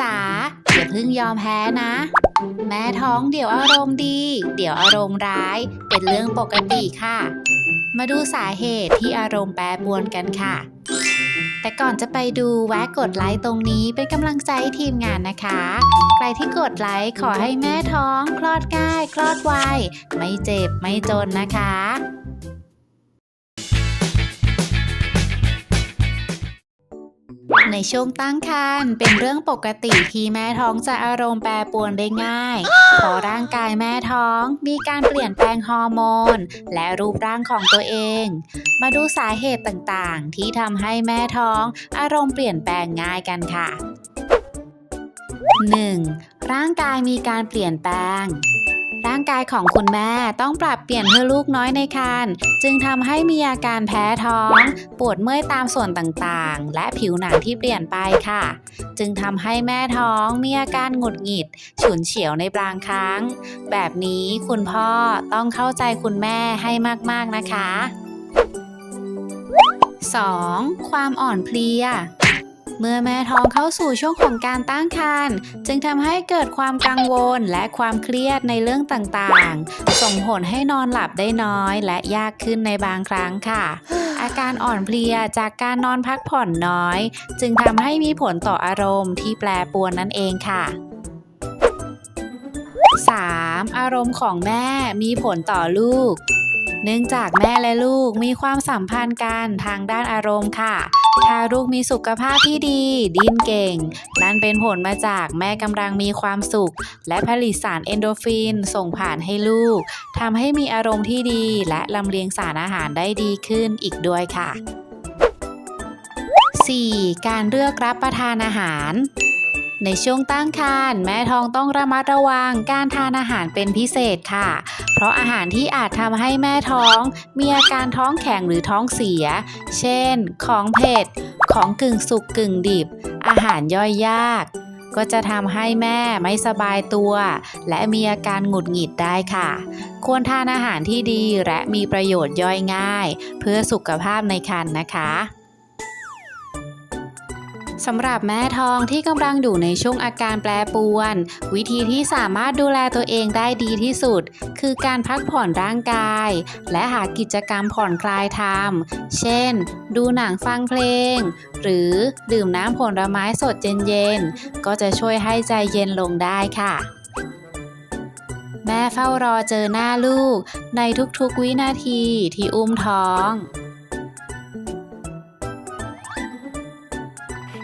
จ๋าอย่าเพิ่งยอมแพ้นะ แม่ท้องเดี๋ยวอารมณ์ดี เดี๋ยวอารมณ์ร้าย เป็นเรื่องปกติค่ะ มาดูสาเหตุที่อารมณ์แปรปรวนกันค่ะ แต่ก่อนจะไปดูแวะกดไลค์ตรงนี้เป็นกำลังใจให้ทีมงานนะคะ ใครที่กดไลค์ขอให้แม่ท้อง คลอดง่าย คลอดไวไม่เจ็บไม่จนนะคะ ในช่วงตั้งครรภ์เป็นเรื่องปกติที่แม่ท้องจะอารมณ์แปรปรวนได้ง่ายเพราะร่างกายแม่ท้องมีการเปลี่ยนแปลงฮอร์โมน และรูปร่างของตัวเอง มาดูสาเหตุต่างๆ ที่ทำให้แม่ท้องอารมณ์เปลี่ยนแปลงง่ายกันค่ะ 1. ร่างกายมีการเปลี่ยนแปลง ร่างกายของคุณแม่ต้องปรับเปลี่ยนเพื่อลูกน้อยในครรภ์จึงทำให้มีอาการแพ้ท้อง ปวดเมื่อยตามส่วนต่างๆ และผิวหนังที่เปลี่ยนไปค่ะ จึงทำให้แม่ท้องมีอาการหงุดหงิด ฉุนเฉียวในบางครั้ง แบบนี้คุณพ่อต้องเข้าใจคุณแม่ให้มากๆนะคะ 2. ความอ่อนเพลีย เมื่อแม่ท้องเข้าสู่ช่วงของการตั้งครรภ์จึงทำให้เกิดความกังวลและความเครียดในเรื่องต่างๆ ส่งผลให้นอนหลับได้น้อยและยากขึ้นในบางครั้งค่ะ อาการอ่อนเพลียจากการนอนพักผ่อนน้อย จึงทำให้มีผลต่ออารมณ์ที่แปรปรวนนั่นเองค่ะ 3. อารมณ์ของแม่มีผลต่อลูก เนื่องจากแม่และลูกมีความสัมพันธ์กันทางด้านอารมณ์ค่ะ ถ้าลูกมีสุขภาพที่ดี ดิ้นเก่ง นั่นเป็นผลมาจากแม่กำลังมีความสุข และผลิตสารเอนโดฟินส่งผ่านให้ลูกทำให้มีอารมณ์ที่ดี และลำเลียงสารอาหารได้ดีขึ้นอีกด้วยค่ะ 4. การเลือกรับประทานอาหาร ในช่วงตั้งครรภ์แม่ท้องต้องระมัดระวังการทานอาหารเป็นพิเศษค่ะ เพราะอาหารที่อาจทำให้แม่ท้อง มีอาการท้องแข็งหรือท้องเสีย เช่น ของเผ็ด ของกึ่งสุกกึ่งดิบ อาหารย่อยยาก ก็จะทำให้แม่ไม่สบายตัว และมีอาการหงุดหงิดได้ค่ะ ควรทานอาหารที่ดีและมีประโยชน์ย่อยง่าย เพื่อสุขภาพในครรภ์นะคะ สำหรับแม่ท้องที่กำลังอยู่ในช่วงอาการแปรปรวน วิธีที่สามารถดูแลตัวเองได้ดีที่สุด คือการพักผ่อนร่างกาย และหากิจกรรมผ่อนคลายทำเช่น ดูหนังฟังเพลง หรือดื่มน้ำผลไม้สดเย็นๆ ก็จะช่วยให้ใจเย็นลงได้ค่ะแม่เฝ้ารอเจอหน้าลูกในทุกๆวินาทีที่อุ้มท้อง